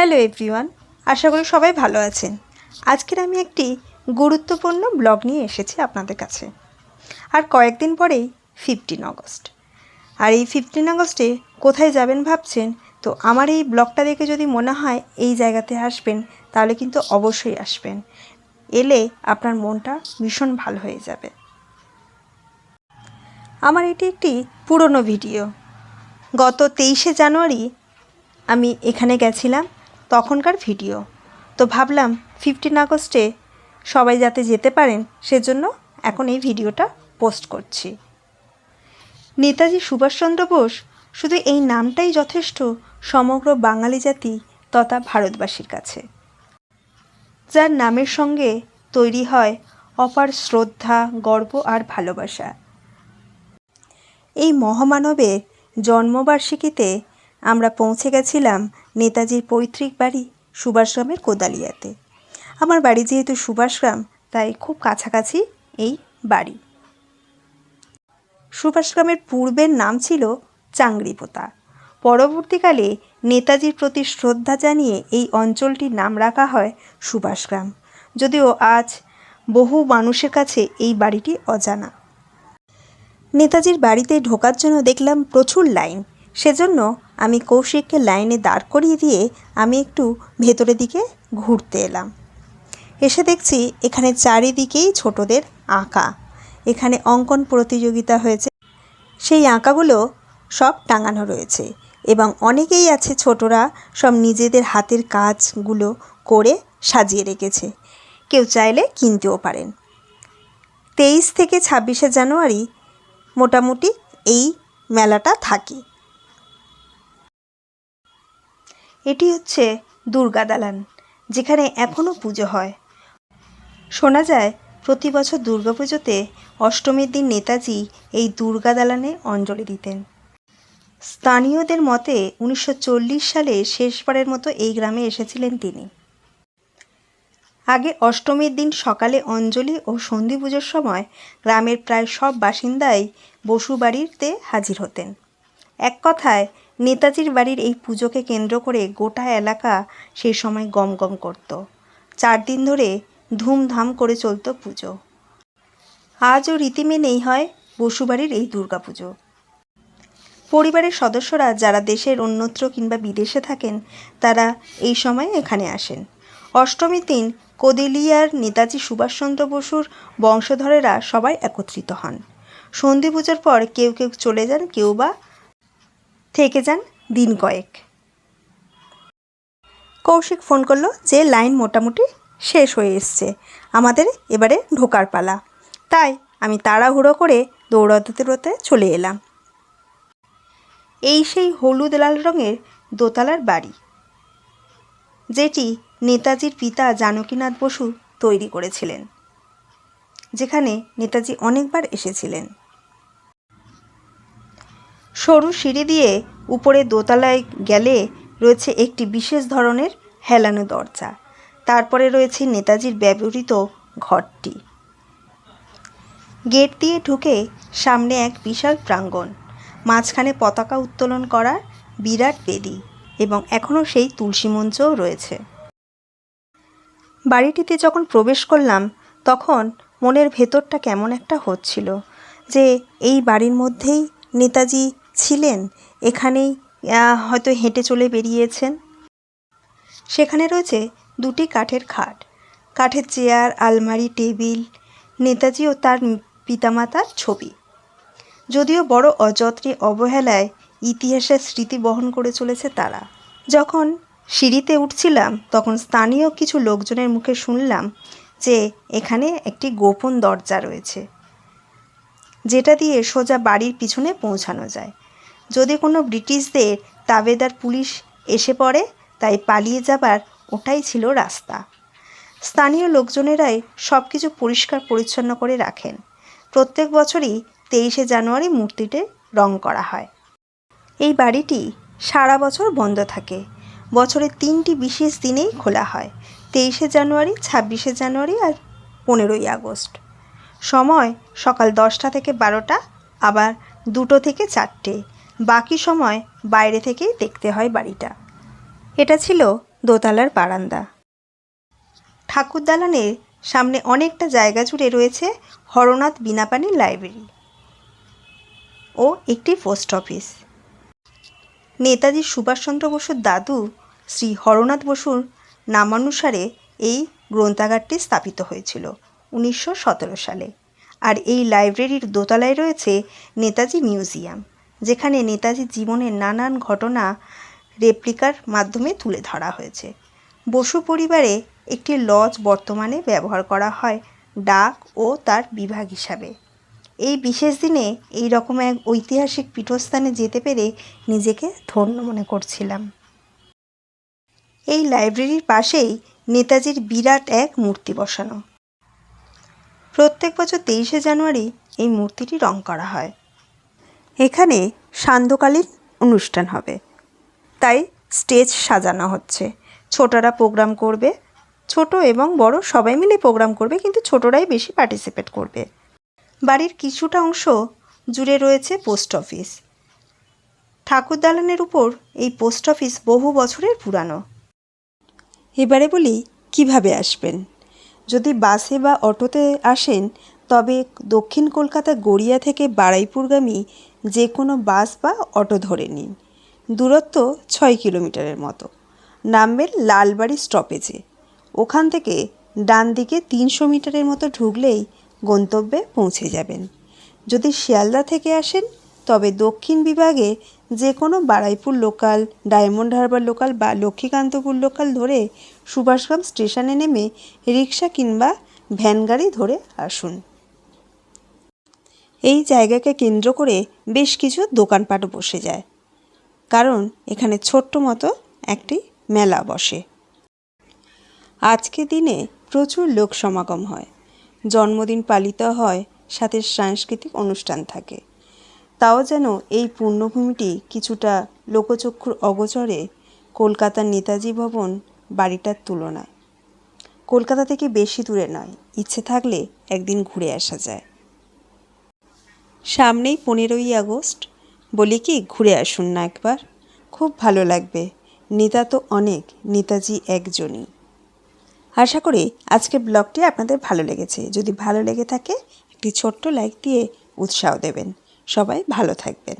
Hello everyone, আশা করি সবাই ভালো আছেন। আজকের আমি একটি গুরুত্বপূর্ণ ব্লগ নিয়ে এসেছি আপনাদের কাছে। আর কয়েকদিন পরেই ফিফটিন আগস্ট আর এই ফিফটিন আগস্টে কোথায় যাবেন ভাবছেন? তো আমার এই ব্লগটা দেখে যদি মনে হয় এই জায়গাতে আসবেন, তাহলে কিন্তু অবশ্যই আসবেন। এলে আপনার মনটা ভীষণ ভালো হয়ে যাবে। আমার এটি একটি পুরনো ভিডিও। গত তেইশে জানুয়ারি আমি এখানে গেছিলাম। তখনকার ভিডিও। তো ভাবলাম ফিফটিন আগস্টে সবাই যাতে যেতে পারেন, সেজন্য এখন এই ভিডিওটা পোস্ট করছি। নেতাজি সুভাষচন্দ্র বোস শুধু এই নামটাই যথেষ্ট সমগ্র বাঙালি জাতি তথা ভারতবাসীর কাছে। যার নামের সঙ্গে তৈরি হয় অপার শ্রদ্ধা, গর্ব আর ভালোবাসা। এই মহামানবের জন্মবার্ষিকীতে আমরা পৌঁছে গেছিলাম নেতাজির পৈতৃক বাড়ি সুভাষগ্রামের কোদালিয়াতে। আমার বাড়ি যেহেতু সুভাষগ্রাম, তাই খুব কাছাকাছি এই বাড়ি। সুভাষগ্রামের পূর্বের নাম ছিল চাংড়িপোতা। পরবর্তীকালে নেতাজির প্রতি শ্রদ্ধা জানিয়ে এই অঞ্চলটির নাম রাখা হয় সুভাষগ্রাম। যদিও আজ বহু মানুষের কাছে এই বাড়িটি অজানা। নেতাজির বাড়িতে ঢোকার জন্য দেখলাম প্রচুর লাইন। সেজন্য আমি কৌশিককে লাইনে দাঁড় করিয়ে দিয়ে আমি একটু ভেতরের দিকে ঘুরতে এলাম। এসে দেখছি এখানে চারিদিকেই ছোটদের আঁকা। এখানে অঙ্কন প্রতিযোগিতা হয়েছে। সেই আঁকাগুলো সব টাঙানো রয়েছে এবং অনেকেই আছে ছোটরা সব নিজেদের হাতের কাজগুলো করে সাজিয়ে রেখেছে। কেউ চাইলে কিনতেও পারেন। তেইশ থেকে ছাব্বিশে জানুয়ারি মোটামুটি এই মেলাটা থাকে। এটি হচ্ছে দুর্গা দালান, যেখানে এখনও পুজো হয়। শোনা যায়, প্রতি বছর দুর্গাপুজোতে অষ্টমীর দিন নেতাজি এই দুর্গা দালানে অঞ্জলি দিতেন। স্থানীয়দের মতে, উনিশশো চল্লিশ সালে শেষবারের মতো এই গ্রামে এসেছিলেন তিনি। আগে অষ্টমীর দিন সকালে অঞ্জলি ও সন্ধি পুজোর সময় গ্রামের প্রায় সব বাসিন্দাই বসু বাড়িতে হাজির হতেন। এক কথায় নেতাজির বাড়ির এই পুজোকে কেন্দ্র করে গোটা এলাকা সেই সময় গম গম করত। চার দিন ধরে ধুমধাম করে চলতো পুজো। আজও রীতি মেনেই হয় বসুবাড়ির এই দুর্গাপুজো পরিবারের সদস্যরা যারা দেশের অন্যত্র কিংবা বিদেশে থাকেন, তারা এই সময় এখানে আসেন। অষ্টমীর দিন কোদেলিয়ার নেতাজি সুভাষচন্দ্র বসুর বংশধরেরা সবাই একত্রিত হন। সন্ধি পুজোর পর কেউ কেউ চলে যান, কেউ বা থেকে যান দিন কয়েক। কৌশিক ফোন করল যে লাইন মোটামুটি শেষ হয়ে এসছে। আমাদের এবারে ঢোকার পালা। তাই আমি তাড়াহুড়ো করে দৌড়াতে চলে এলাম। এই সেই হলুদ লাল রঙের দোতলার বাড়ি, যেটি নেতাজির পিতা জানকীনাথ বসু তৈরি করেছিলেন, যেখানে নেতাজি অনেকবার এসেছিলেন। সরু সিঁড়ি দিয়ে উপরে দোতলায় গেলে রয়েছে একটি বিশেষ ধরনের হেলানো দরজা। তারপরে রয়েছে নেতাজির ব্যবহৃত ঘরটি। গেট দিয়ে ঢুকে সামনে এক বিশাল প্রাঙ্গণ। মাঝখানে পতাকা উত্তোলন করা বিরাট বেদি এবং এখনও সেই তুলসী মঞ্চও রয়েছে। বাড়িটিতে যখন প্রবেশ করলাম, তখন মনের ভেতরটা কেমন একটা হচ্ছিল যে এই বাড়ির মধ্যেই নেতাজি ছিলেন? এখানেই হয়তো হেঁটে চলে বেরিয়েছেন? সেখানে রয়েছে দুটি কাঠের খাট। কাঠের চেয়ার, আলমারি, টেবিল, নেতাজি ও তার পিতামাতার ছবি। যদিও বড় অযত্নে অবহেলায় ইতিহাসের স্মৃতি বহন করে চলেছে তারা। যখন সিঁড়িতে উঠছিলাম, তখন স্থানীয় কিছু লোকজনের মুখে শুনলাম যে এখানে একটি গোপন দরজা রয়েছে, যেটা দিয়ে সোজা বাড়ির পিছনে পৌঁছানো যায়। যদি কোনো ব্রিটিশদের তাবেদার পুলিশ এসে পড়ে, তাই পালিয়ে যাবার ওটাই ছিল রাস্তা। স্থানীয় লোকজনেরাই সব কিছু পরিষ্কার পরিচ্ছন্ন করে রাখেন। প্রত্যেক বছরই তেইশে জানুয়ারি মূর্তিটি রং করা হয়। এই বাড়িটি সারা বছর বন্ধ থাকে। বছরের তিনটি বিশেষ দিনেই খোলা হয়, তেইশে জানুয়ারি, ছাব্বিশে জানুয়ারি আর পনেরোই আগস্ট। সময় সকাল দশটা থেকে বারোটা, আবার দুটো থেকে চারটে। বাকি সময় বাইরে থেকেই দেখতে হয় বাড়িটা। এটা ছিল দোতলার বারান্দা। ঠাকুর দালানের সামনে অনেকটা জায়গা জুড়ে রয়েছে হরনাথ বিনাপানি লাইব্রেরি ও একটি পোস্ট অফিস। নেতাজি সুভাষচন্দ্র বসুর দাদু শ্রী হরনাথ বসুর নামানুসারে এই গ্রন্থাগারটি স্থাপিত হয়েছিল উনিশশো সতেরো সালে। আর এই লাইব্রেরির দোতলায় রয়েছে নেতাজি মিউজিয়াম। যেখানে নেতাজির জীবনের নানান ঘটনা রেপ্লিকার মাধ্যমে তুলে ধরা হয়েছে। বসু পরিবারে একটি লজ বর্তমানে ব্যবহার করা হয় ডাক ও তার বিভাগ হিসাবে। এই বিশেষ দিনে এই রকম এক ঐতিহাসিক পীঠস্থানে যেতে পেরে নিজেকে ধন্য মনে করছিলাম। এই লাইব্রেরির পাশেই নেতাজির বিরাট এক মূর্তি বসানো। প্রত্যেক বছর তেইশে জানুয়ারি এই মূর্তিটি রং করা হয়। এখানে সান্ধ্যকালীন অনুষ্ঠান হবে। তাই স্টেজ সাজানো হচ্ছে। ছোটরা প্রোগ্রাম করবে। ছোট এবং বড় সবাই মিলে প্রোগ্রাম করবে, কিন্তু ছোটরাই বেশি পার্টিসিপেট করবে। বাড়ির কিছুটা অংশ জুড়ে রয়েছে পোস্ট অফিস। ঠাকুর দালানের উপর এই পোস্ট অফিস বহু বছরের পুরানো। এবারে বলি, কীভাবে আসবেন? যদি বাসে বা অটোতে আসেন, তবে দক্ষিণ কলকাতা গড়িয়া থেকে বারুইপুরগামী যে কোনো বাস বা অটো ধরে নিন। দূরত্ব ছয় কিলোমিটারের মতো। নামবেন লালবাড়ি স্টপেজে। ওখান থেকে ডান দিকে তিনশো মিটারের মতো ঢুকলেই গন্তব্যে পৌঁছে যাবেন। যদি শিয়ালদা থেকে আসেন, তবে দক্ষিণ বিভাগে যে কোনো বারুইপুর লোকাল, ডায়মন্ড হারবার লোকাল বা লক্ষ্মীকান্তপুর লোকাল ধরে সুভাষগ্রাম স্টেশনে নেমে রিক্সা কিংবা ভ্যান গাড়ি ধরে আসুন। এই জায়গাকে কেন্দ্র করে বেশ কিছু দোকানপাট বসে যায়। কারণ এখানে ছোট্ট মতো একটি মেলা বসে। আজকে দিনে প্রচুর লোক সমাগম হয়। জন্মদিন পালিত হয়, সাথে সাংস্কৃতিক অনুষ্ঠান থাকে। তাও যেন এই পূর্ণভূমিটি কিছুটা লোকচক্ষুর অগোচরে কলকাতার নেতাজি ভবন বাড়িটার তুলনায়। কলকাতা থেকে বেশি দূরে নয়, ইচ্ছে থাকলে একদিন ঘুরে আসা যায়। সামনেই পনেরোই আগস্ট। বলি কি, ঘুরে আসুন না একবার। খুব ভালো লাগবে। নেতা তো অনেক, নেতাজি একজনই। আশা করি আজকের ব্লগটি আপনাদের ভালো লেগেছে। যদি ভালো লেগে থাকে, একটি ছোট্ট লাইক দিয়ে উৎসাহ দেবেন। সবাই ভালো থাকবেন।